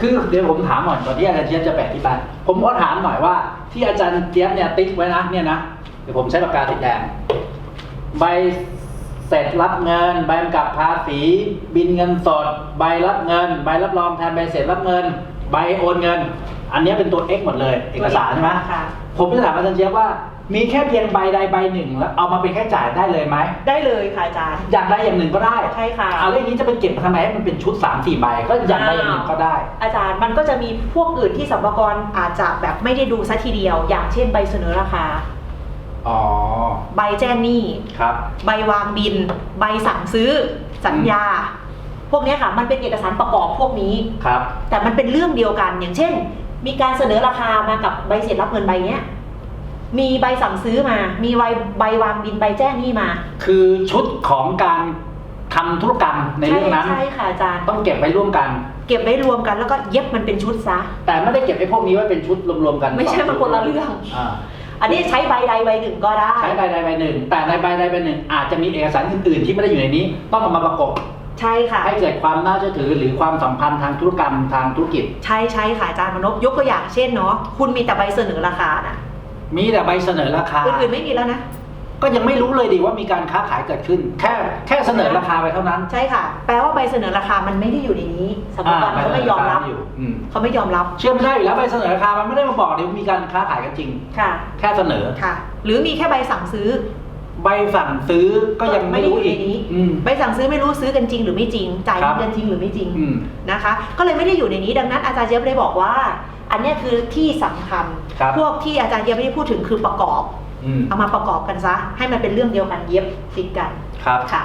คือเดี๋ยวผมถามหน่อยก่อนที่อาจารย์เจี๊ยบจะแปะที่บ้านผมก็ถามหน่อยว่า ที่อาจารย์เจี๊ยบเนี่ยติ๊กไว้นะเนี่ยนะเดี๋ยวผมใช้ปากกาสีแดงใบเสร็จรับเงิน ใบกำกับภาษี บินเงินสด ใบรับเงิน ใบรับรองแทนใบเสร็จรับเงิน ใบโอนเงิน อันเนี้ยเป็นตัว X หมดเลย เอกสารใช่ไหมค่ะผมจะถามอาจารย์เจี๊ยบว่า มีแค่เพียงใบใดใบหนึ่งแล้วเอามาเป็นแค่จ่ายได้เลยไหมได้เลยค่ะอาจารย์ อย่างใดอย่างหนึ่งก็ได้ใช่ค่ะ เอาเรื่องนี้จะไปเก็บมาทำไมให้มันเป็นชุด3ามสี่ใบก็อย่างใดอย่างหนึ่งก็ได้ อาจารย์มันก็จะมีพวกอื่นที่สัมภาระอาจจะแบบไม่ได้ดูซะทีเดียว อย่างเช่นใบเสนอราคา อ๋อ ใบแจ้งหนี้ ครับ ใบวางบิน ใบสั่งซื้อ สัญญา พวกเนี้ยค่ะ มันเป็นเอกสารประกอบพวกนี้ครับ แต่มันเป็นเรื่องเดียวกัน อย่างเช่น มีการเสนอราคามากับใบเสร็จรับเงินใบเนี้ย มีใบสั่งซื้อมา มีใบใบวางบินใบแจ้งหนี้มาคือชุดของการทำธุรกรรมในเรื่องนั้น ใช่ค่ะอาจารย์ ต้องเก็บไว้ร่วมกัน เก็บไว้รวมกันแล้วก็เย็บมันเป็นชุดซะ แต่ไม่ได้เก็บไอ้พวกนี้ไว้เป็นชุดรวมๆกันไม่ใช่มันคนละเรื่องาอันนี้ใช้ใบใดใบหนึ่งก็ได้ ใช้ใบใดใบหนึ่ง แต่ในใบใดใบหนึ่ง อาจจะมีเอกสารอื่นๆที่ไม่ได้อยู่ในนี้ ต้องเอามาประกบใช่ค่ะ ให้เกิดความน่าเชื่อถือหรือความสัมพันธ์ทางธุรกรรมทางธุรกิจ ใช่ใช่ค่ะอาจารย์มนพยกตัวอย่างเช่นเนาะคุณมีแต่ใบเสนอราคาน่ะ มีแต่ใบเสนอราคาอื่นๆไม่มีแล้วนะ ก็ยังไม่รู้เลยดิว่ามีการค้าขายเกิดขึ้น แค่แค่เสนอราคาไปเท่านั้นใช่ค่ะ แปลว่าใบเสนอราคามันไม่ได้อยู่ในนี้สมมติว่าเขาไม่ยอมรับอยู่อืมเขาไม่ยอมรับเชื่อไม่ได้อยู่แล้วใบเสนอราคามันไม่ได้มาบอกเดี๋ยวมีการค้าขายกันจริง ค่ะแค่เสนอ ค่ะ หรือมีแค่ใบสั่งซื้อ ใบสั่งซื้อก็ยังไม่รู้อีกไม่ได้อยู่ในนี้ อืม ใบสั่งซื้อไม่รู้ซื้อกันจริง หรือไม่จริงจ่ายครับเงินจริงหรือไม่จริง อืม นะคะก็เลยไม่ได้อยู่ในนี้ดังนั้นอาจารย์เจี๊ยบเลยบอกว่า อันเนี้ยคือที่สำคัญ ครับ พวกที่อาจารย์เจี๊ยบไม่ได้พูดถึงคือประกอบ อืมเอามาประกอบกันซะ ให้มันเป็นเรื่องเดียวกันเย็บติดกันครับ ค่ะ